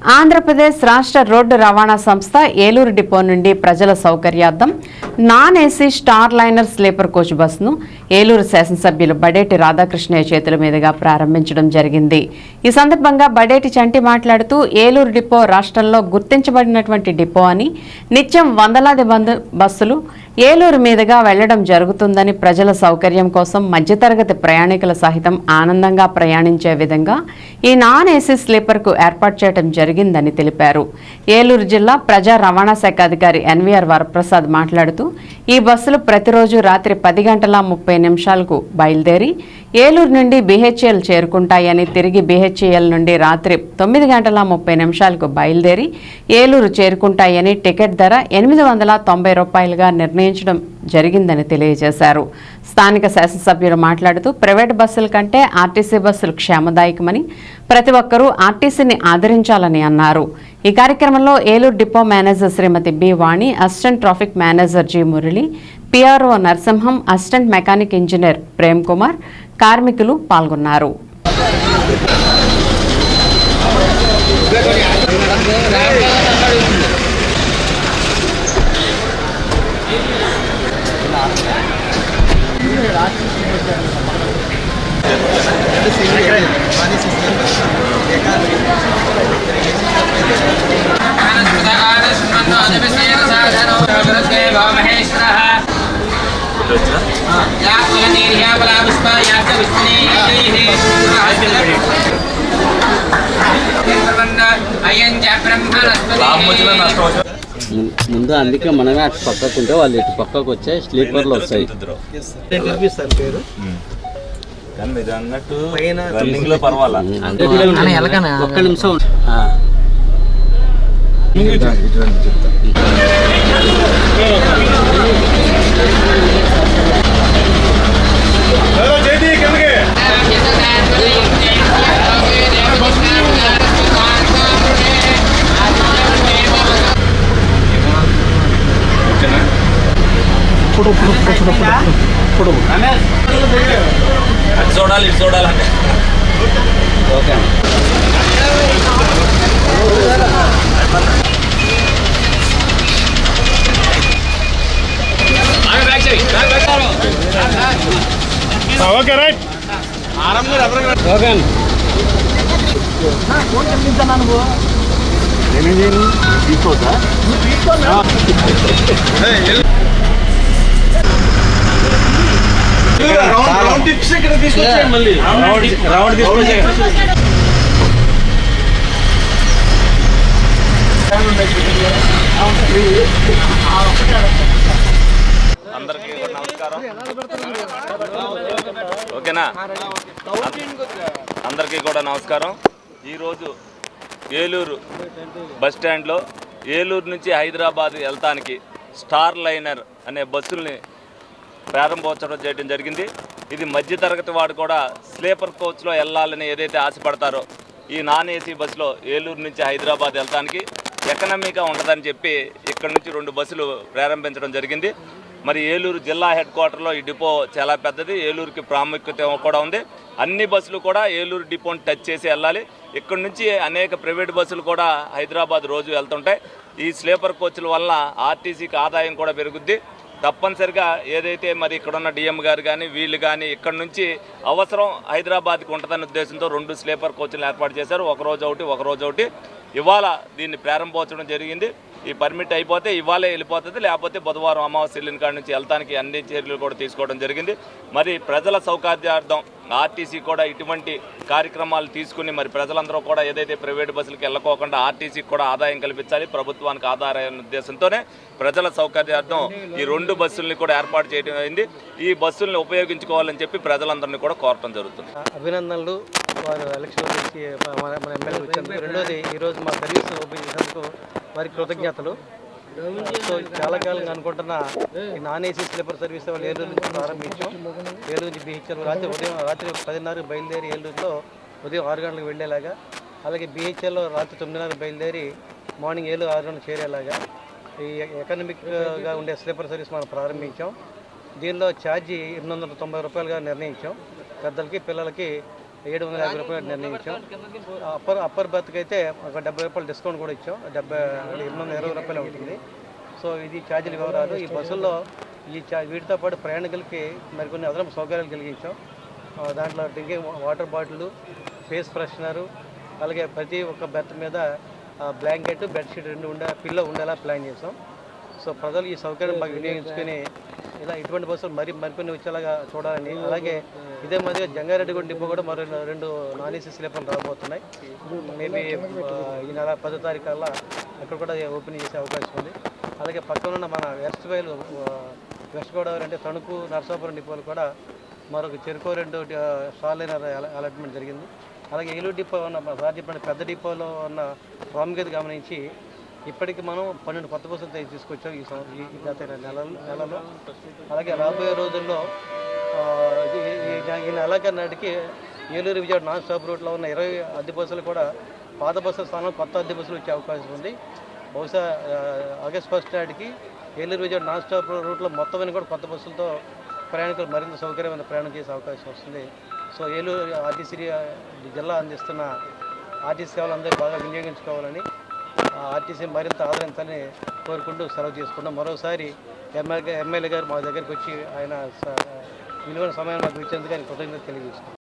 ఆంధ్రప్రదేశ్ రాష్ట్ర రోడ్డు రవాణా సంస్థ ఏలూరు డిపో నుండి ప్రజల సౌకర్యార్థం non AC Star Liner sleeper coach బస్సును ఏలూరు శాసనసభ్యులు బడేటి రాధాకృష్ణయ్య చేతుల మీదుగా ప్రారంభించడం జరిగింది. ఈ సందర్భంగా బడేటి చంటి మాట్లాడుతూ ఏలూరు డిపో రాష్ట్రంలో గుర్తించబడినటువంటి డిపో అని నిత్యం వందలాది బస్సులు ఏలూరు మీదుగా వెళ్ళడం జరుగుతుందని ప్రజల సౌకర్యం కోసం మధ్యతరగతి ప్రయాణికుల సహితం ఆనందంగా ప్రయాణించే విధంగా ఈ నాన్ ఏసీ స్లీపర్కు ఏర్పాటు చేయడం జరిగిందని తెలిపారు. ఏలూరు జిల్లా ప్రజా రవాణా శాఖ అధికారి ఎన్వీఆర్ వరప్రసాద్ మాట్లాడుతూ ఈ బస్సులు ప్రతిరోజు రాత్రి పది గంటల ముప్పై నిమిషాలకు బయలుదేరి ఏలూరు నుండి బీహెచ్ఎల్ చేరుకుంటాయని తిరిగి బీహెచ్ఎల్ నుండి రాత్రి తొమ్మిది గంటల ముప్పై నిమిషాలకు బయలుదేరి ఏలూరు చేరుకుంటాయని టికెట్ ధర ఎనిమిది వందల తొంభై రూపాయలుగా నిర్ణయించడం జరిగిందని తెలియజేశారు. స్థానిక శాసనసభ్యులు మాట్లాడుతూ ప్రైవేట్ బస్సుల కంటే ఆర్టీసీ బస్సులు క్షేమదాయకమని ప్రతి ఒక్కరూ ఆర్టీసీని ఆదరించాలని అన్నారు. ఈ కార్యక్రమంలో Eluru depot manager Shrimati B Vani assistant traffic manager G Murali PRO Narasimham assistant mechanic engineer Prem Kumar కార్మికులు పాల్గొన్నారు. ముందు అందుకే మనమే అటు పక్కకు ఉంటే వాళ్ళు ఇటు పక్కకు వచ్చే స్లీపర్లు వస్తాయి పేరు కానీ మీరు అన్నట్టు పైన రన్నింగ్లో పర్వాలా? ఒక్క నిమిషం. ఆ. అటు చూడాలి ఇటు చూడాలంటే. ఓకే ఓకే రౌండ్ టిప్స్ ఇక్కడ తీసుకొచ్చేయండి మళ్ళీ రౌండ్ తీసుకొచ్చే అందరికీ కూడా నమస్కారం. ఓకేనా? అందరికీ కూడా నమస్కారం. ఈరోజు ఏలూరు బస్ స్టాండ్లో ఏలూరు నుంచి హైదరాబాద్ వెళ్తానికి స్టార్ లైనర్ అనే బస్సుల్ని ప్రారంభోత్సవం చేయడం జరిగింది. ఇది మధ్యతరగతి వాడు కూడా స్లీపర్ కోచ్లో వెళ్ళాలని ఏదైతే ఆశపడతారో ఈ నాన్ ఏసీ బస్సులో ఏలూరు నుంచి హైదరాబాద్ వెళ్తానికి ఎకనామీగా ఉంటుందని చెప్పి ఇక్కడ నుంచి రెండు బస్సులు ప్రారంభించడం జరిగింది. మరి ఏలూరు జిల్లా హెడ్ క్వార్టర్లో ఈ డిపో చాలా పెద్దది. ఏలూరుకి ప్రాముఖ్యత కూడా ఉంది. అన్ని బస్సులు కూడా ఏలూరు డిపోని టచ్ చేసి వెళ్ళాలి ఇక్కడ నుంచి అనేక ప్రైవేట్ బస్సులు కూడా హైదరాబాద్ రోజు వెళ్తుంటాయి. ఈ స్లీపర్ కోచ్ల వల్ల ఆర్టీసీకి ఆదాయం కూడా పెరుగుద్ది. తప్పనిసరిగా ఏదైతే మరి ఇక్కడ ఉన్న డిఎం గారు కానీ వీళ్ళు కానీ ఇక్కడ నుంచి అవసరం హైదరాబాద్కి ఉంటుందన్న ఉద్దేశంతో రెండు స్లీపర్ కోచ్లు ఏర్పాటు చేశారు. ఒక రోజు ఒకటి ఒకరోజు ఒకటి. ఇవాళ దీన్ని ప్రారంభోత్సవం జరిగింది. ఈ పర్మిట్ అయిపోతే ఇవాళే వెళ్ళిపోతుంది. లేకపోతే బుధవారం అమావాస్య వెళ్ళిన కాడ నుంచి వెళ్తానికి అన్ని చర్యలు కూడా తీసుకోవడం జరిగింది. మరి ప్రజల సౌకర్యార్థం ఆర్టీసీ కూడా ఇటువంటి కార్యక్రమాలు తీసుకుని మరి ప్రజలందరూ కూడా ఏదైతే ప్రైవేట్ బస్సులకు వెళ్ళకోకుండా ఆర్టీసీకి కూడా ఆదాయం కల్పించాలి ప్రభుత్వానికి ఆదాయం ఉద్దేశంతోనే ప్రజల సౌకర్యార్థం ఈ రెండు బస్సుల్ని కూడా ఏర్పాటు చేయడం అయింది. ఈ బస్సుల్ని ఉపయోగించుకోవాలని చెప్పి ప్రజలందరినీ కూడా కోరటం జరుగుతుంది. అభినందనలు. వారు ఎలక్షన్ మన ఎమ్మెల్యే రెండోది ఈరోజు మా సర్వీస్ ఓపెన్ చేసినందుకు వారి కృతజ్ఞతలు. సో చాలా కాలంగా అనుకుంటున్న ఈ నాన్ ఏసీ స్లీపర్ సర్వీస్ వాళ్ళు ఏలూరు నుంచి ప్రారంభించాం. ఏలూరు నుంచి బీహెచ్ఎల్ రాత్రి ఉదయం రాత్రి పదిన్నరకు బయలుదేరి ఏలూరులో ఉదయం ఆరు గంటలకు వెళ్ళేలాగా అలాగే బీహెచ్ఎల్లో రాత్రి తొమ్మిదిన్నరకు బయలుదేరి మార్నింగ్ ఏలూరు ఆరు గంటలకు చేరేలాగా ఈ ఎకనమిక్గా ఉండే స్లీపర్ సర్వీస్ మనం ప్రారంభించాం. దీనిలో ఛార్జీ ఎనిమిది వందల తొంభై రూపాయలుగా నిర్ణయించాం. పెద్దలకి పిల్లలకి ఏడు వందల యాభై రూపాయలు నిర్ణయించాం. అప్పర్ అప్పర్ బర్త్కి అయితే ఒక డెబ్బై రూపాయలు డిస్కౌంట్ కూడా ఇచ్చాం. డెబ్బై ఎనిమిది వందల ఇరవై రూపాయలు ఉంటుంది. సో ఇది ఛార్జీల వివరాలు ఈ బస్సుల్లో ఈ వీటితో పాటు ప్రయాణికులకి మరికొన్ని అదనపు సౌకర్యాలు కలిగించాం. దాంట్లో drinking water bottle face freshener అలాగే ప్రతి ఒక్క బెర్త్ మీద బ్లాంకెట్ బెడ్షీట్ రెండు ఉండే పిల్లో ఉండేలా ప్లాన్ చేసాం. సో ప్రజలు ఈ సౌకర్యం బాగా వినియోగించుకొని ఇలా ఇటువంటి బస్సులు మరి మరికొన్ని వచ్చేలాగా చూడాలని. అలాగే ఇదే మధ్య జంగారెడ్డిగూడ డిపో కూడా మరో రెండు నాన్ ఏసీ స్లీపర్లు రాబోతున్నాయి. మేబీ ఈ నెల పదో తారీఖు కల్లా అక్కడ కూడా ఓపెన్ చేసే అవకాశం ఉంది. అలాగే పక్కన ఉన్న మన వెస్ట్ వైలు వెస్ట్ గోదావరి అంటే తణుకు నరసాపురం డిపోలు కూడా మరొక చెరుకో రెండు స్టాల్ అలాట్మెంట్ జరిగింది. అలాగే ఏలూరు డిపో ఉన్న మా సార్ చెప్పిన పెద్ద డిపోలో ఉన్న ప్రాముఖ్యత గమనించి ఇప్పటికి మనం పన్నెండు కొత్త బస్సులు తయారు తీసుకొచ్చాం ఈ సంవత్సరం ఈ గత నెలలో నెలలో. అలాగే రాబోయే రోజుల్లో ఈ- ఈ- నాటికి ఏలూరు విజయవాడ నాన్ స్టాప్ రూట్లో ఉన్న ఇరవై అద్దె బస్సులు కూడా పాత బస్సుల స్థానంలో కొత్త అద్దె బస్సులు వచ్చే అవకాశం ఉంది. బహుశా ఆగస్ట్ ఫస్ట్ నాటికి ఏలూరు విజయవాడ నాన్ స్టాప్ రూట్లో మొత్తం అన్ని కూడా కొత్త బస్సులతో ప్రయాణికులు మరింత సౌకర్యమైన ప్రయాణం చేసే అవకాశం వస్తుంది. సో ఏలూరు ఆర్టీసీ జిల్లా అందిస్తున్న ఆర్టీసీ సేవలు అందరూ బాగా వినియోగించుకోవాలని ఆర్టీసీ మరింత ఆదరించాలని కోరుకుంటూ సెలవు చేసుకుంటాం. మరోసారి ఎమ్మెల్యే ఎమ్మెల్యే గారు మా దగ్గరికి వచ్చి ఆయన స- విలువైన సమయం మాకు ఇచ్చేందుకు ఆయన కృతజ్ఞత తెలియజేస్తున్నాం.